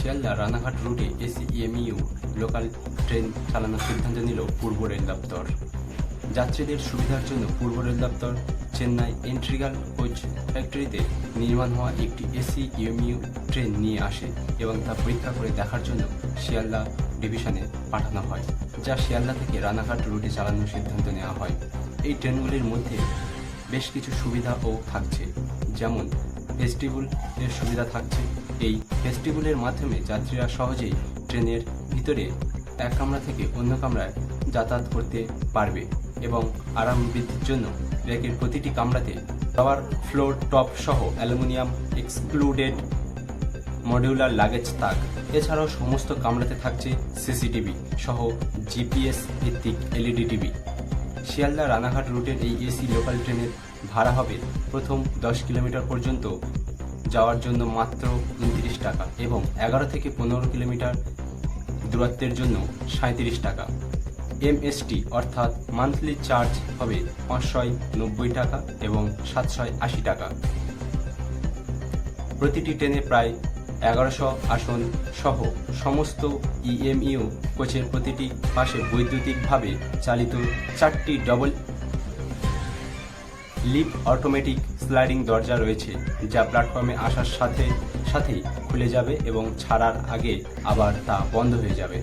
শিয়ালদা রানাঘাট রুটে AC EMU local train চালানোর সিদ্ধান্ত নিল পূর্ব রেল দপ্তর। যাত্রীদের সুবিধার জন্য পূর্ব রেল দপ্তর চেন্নাই এন্ট্রিগাল কোচ ফ্যাক্টরিতে নির্মাণ হওয়া একটি এসি ইএমইউ ট্রেন নিয়ে আসে এবং তা পরীক্ষা করে দেখার জন্য শিয়ালদা ডিভিশনে পাঠানো হয়, যা শিয়ালদা থেকে রানাঘাট রুটে চালানোর সিদ্ধান্ত নেওয়া হয়। এই ট্রেনগুলির মধ্যে বেশ কিছু সুবিধাও থাকছে, যেমন ফেস্টিভ্যাল এর সুবিধা থাকছে এই ফেস্টিভ্যালের মাধ্যমে যাত্রীরা সহজেই ট্রেনের ভিতরে এক কামরা থেকে অন্য কামরায় যাতায়াত করতে পারবে এবং আরাম বৃদ্ধির জন্য রেকের প্রতিটি কামরাতে টাওয়ার ফ্লোর, টপ সহ অ্যালুমিনিয়াম এক্সক্লুডেড মডিউলার, লাগেজ থাক এছাড়াও সমস্ত কামরাতে থাকছে সিসিটিভি সহ জিপিএস ভিত্তিক এলইডি টিভি। শিয়ালদা রানাঘাট রুটের এই এসি লোকাল ট্রেনের ভাড়া হবে প্রথম দশ কিলোমিটার পর্যন্ত যাওয়ার জন্য মাত্র উনত্রিশ টাকা এবং এগারো থেকে পনেরো কিলোমিটার দূরত্বের জন্য সাঁত্রিশ টাকা। এমএসটি অর্থাৎ মান্থলি চার্জ হবে পাঁচশয় নব্বই টাকা এবং সাতশয় আশি টাকা। প্রতিটি ট্রেনে প্রায় এগারোশো আসন সহ সমস্ত ইএমইউ কোচের প্রতিটি পাশে বৈদ্যুতিকভাবে চালিত চারটি ডবল লিপ অটোমেটিক স্লাইডিং দরজা রয়েছে, যা প্ল্যাটফর্মে আসার সাথে সাথেই খুলে যাবে এবং ছাড়ার আগে আবার তা বন্ধ হয়ে যাবে।